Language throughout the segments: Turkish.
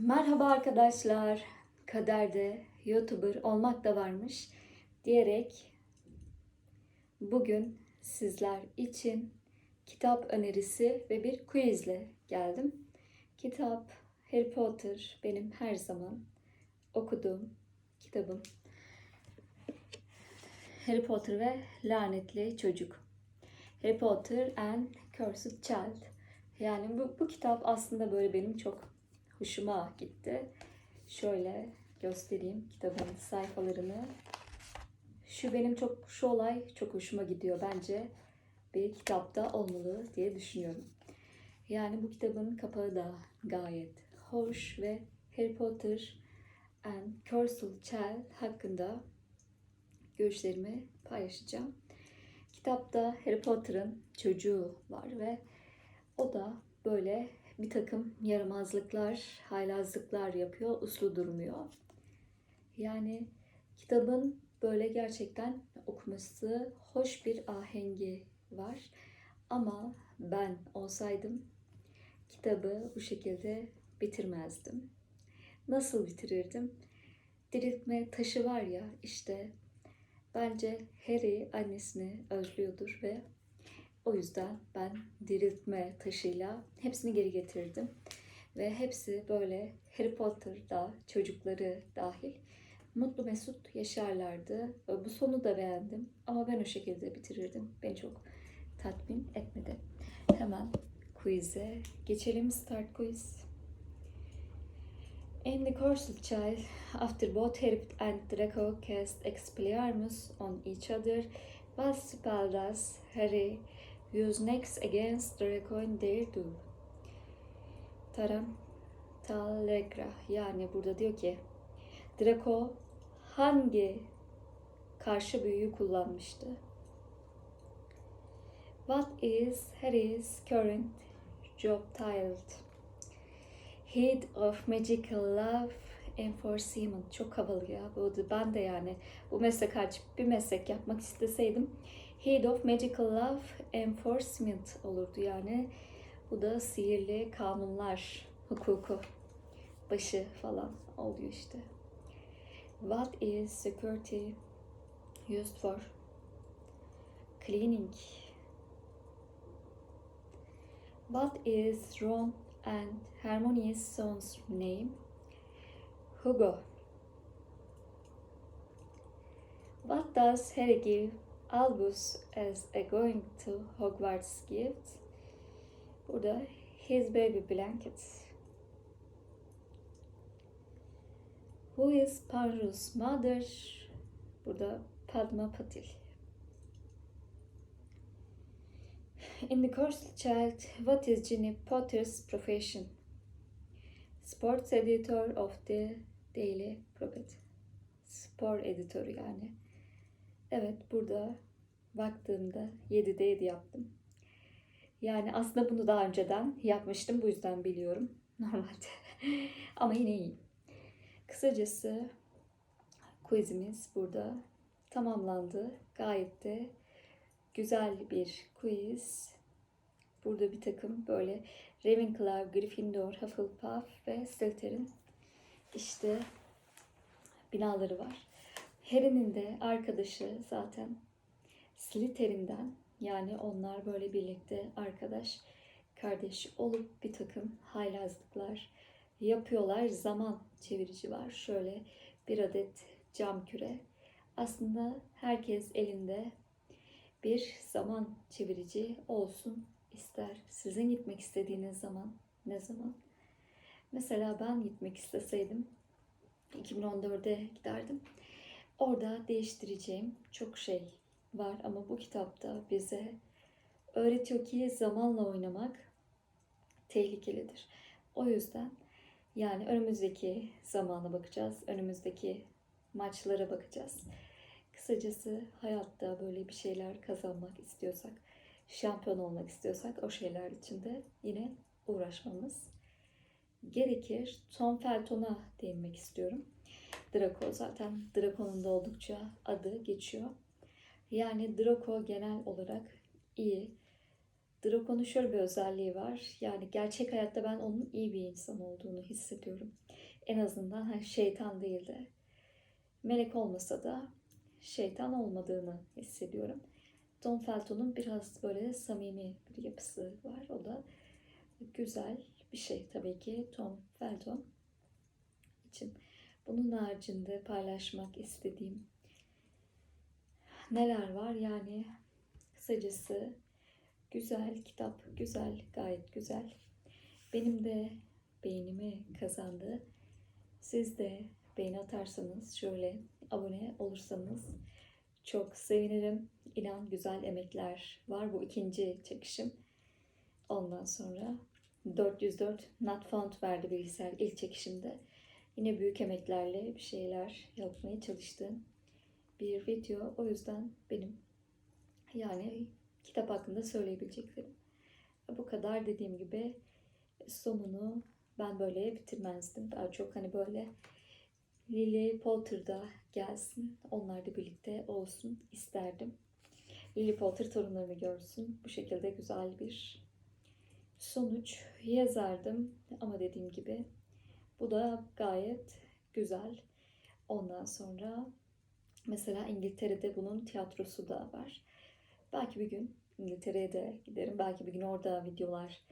Merhaba arkadaşlar. Kaderde YouTuber olmak da varmış diyerek bugün sizler için kitap önerisi ve bir quizle geldim. Kitap Harry Potter benim her zaman okuduğum kitabım. Harry Potter ve Lanetli Çocuk. Harry Potter and Cursed Child. Yani bu, bu kitap aslında böyle benim çok hoşuma gitti. Şöyle göstereyim kitabın sayfalarını. Şu benim çok şu olay çok hoşuma gidiyor bence. Bir kitapta olmalı diye düşünüyorum. Yani bu kitabın kapağı da gayet hoş ve Harry Potter and Cursed Child hakkında görüşlerimi paylaşacağım. Kitapta Harry Potter'ın çocuğu var ve o da böyle bir takım yaramazlıklar, haylazlıklar yapıyor, uslu durmuyor. Yani kitabın böyle gerçekten okuması hoş bir ahengi var. Ama ben olsaydım kitabı bu şekilde bitirmezdim. Nasıl bitirirdim? Diriltme taşı var ya işte bence Harry annesini özlüyordur ve o yüzden ben diriltme taşıyla hepsini geri getirdim. Ve hepsi böyle Harry Potter'da çocukları dahil mutlu mesut yaşarlardı. Bu sonu da beğendim ama ben o şekilde bitirirdim. Beni çok tatmin etmedi. Hemen quiz'e geçelim. Start quiz. In the course of child, after both Harry and Draco cast Expelliarmus on each other, what spell does Harry use next against Draco in their duel? Taram Tallegra yani burada diyor ki Draco hangi karşı büyüyü kullanmıştı? What is Harry's current job title? Head of Magical Love Enforcement. Çok havalı ya. Bu ben de yani bu meslek açıp bir meslek yapmak isteseydim Head of Magical Love Enforcement olurdu yani. Bu da sihirli kanunlar hukuku başı falan oluyor işte. What is security used for? Cleaning. What is Ron and Hermione's son's name? Hugo. What does Harry give Albus as a going to Hogwarts gift? Burada his baby blanket. Who is Paru's mother? Burada Padma Patil. In the course child, what is Ginny Potter's profession? Sports editor of the Daily Prophet. Spor editörü yani. Evet burada baktığımda 7'de 7 yaptım. Yani aslında bunu daha önceden yapmıştım. Bu yüzden biliyorum normalde. Ama yine iyiyim. Kısacası quizimiz burada tamamlandı. Gayet de güzel bir quiz. Burada bir takım böyle Ravenclaw, Gryffindor, Hufflepuff ve Slytherin işte binaları var. Harry'nin de arkadaşı zaten Slytherin'den yani onlar böyle birlikte arkadaş kardeş olup bir takım haylazlıklar yapıyorlar. Zaman çevirici var. Şöyle bir adet cam küre. Aslında herkes elinde bir zaman çevirici olsun ister. Sizin gitmek istediğiniz zaman ne zaman? Mesela ben gitmek isteseydim 2014'e giderdim. Orada değiştireceğim çok şey var ama bu kitapta bize öğretiyor ki zamanla oynamak tehlikelidir. O yüzden yani önümüzdeki zamana bakacağız, önümüzdeki maçlara bakacağız. Kısacası hayatta böyle bir şeyler kazanmak istiyorsak, şampiyon olmak istiyorsak o şeyler için de yine uğraşmamız gerekir. Tom Felton'a değinmek istiyorum. Draco zaten Draco'nun da oldukça adı geçiyor. Yani Draco genel olarak iyi, Drakon'un şöyle bir özelliği var. Yani gerçek hayatta ben onun iyi bir insan olduğunu hissediyorum. En azından şeytan değil de melek olmasa da şeytan olmadığını hissediyorum. Tom Felton'un biraz böyle samimi bir yapısı var. O da güzel bir şey tabii ki Tom Felton için. Bunun haricinde paylaşmak istediğim neler var? Yani kısacası güzel kitap, güzel, gayet güzel. Benim de beğenimi kazandı. Siz de beğeni atarsanız, şöyle abone olursanız çok sevinirim. İnan güzel emekler var. Bu ikinci çekişim. Ondan sonra 404 not found verdi bilgisayar ilk çekişimde. Yine büyük emeklerle bir şeyler yapmaya çalıştığım bir video. O yüzden benim yani kitap hakkında söyleyebileceklerim. Bu kadar dediğim gibi sonunu ben böyle bitirmezdim. Daha çok hani böyle Lily Potter'da gelsin. Onlar da birlikte olsun isterdim. Lily Potter torunlarını görsün. Bu şekilde güzel bir sonuç yazardım. Ama dediğim gibi bu da gayet güzel. Ondan sonra mesela İngiltere'de bunun tiyatrosu da var. Belki bir gün İngiltere'ye de giderim. Belki bir gün orada videolar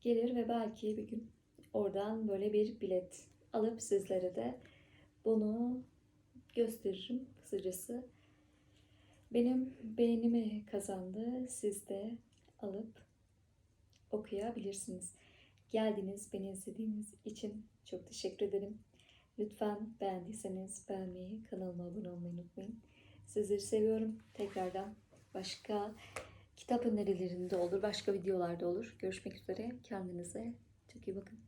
gelir ve belki bir gün oradan böyle bir bilet alıp sizlere de bunu gösteririm kısacası. Benim beğenimi kazandı. Siz de alıp okuyabilirsiniz. Geldiniz, beni izlediğiniz için çok teşekkür ederim. Lütfen beğendiyseniz beğenmeyi, kanalıma abone olmayı unutmayın. Sizleri seviyorum. Tekrardan başka kitap önerilerinde olur, başka videolarda olur. Görüşmek üzere. Kendinize çok iyi bakın.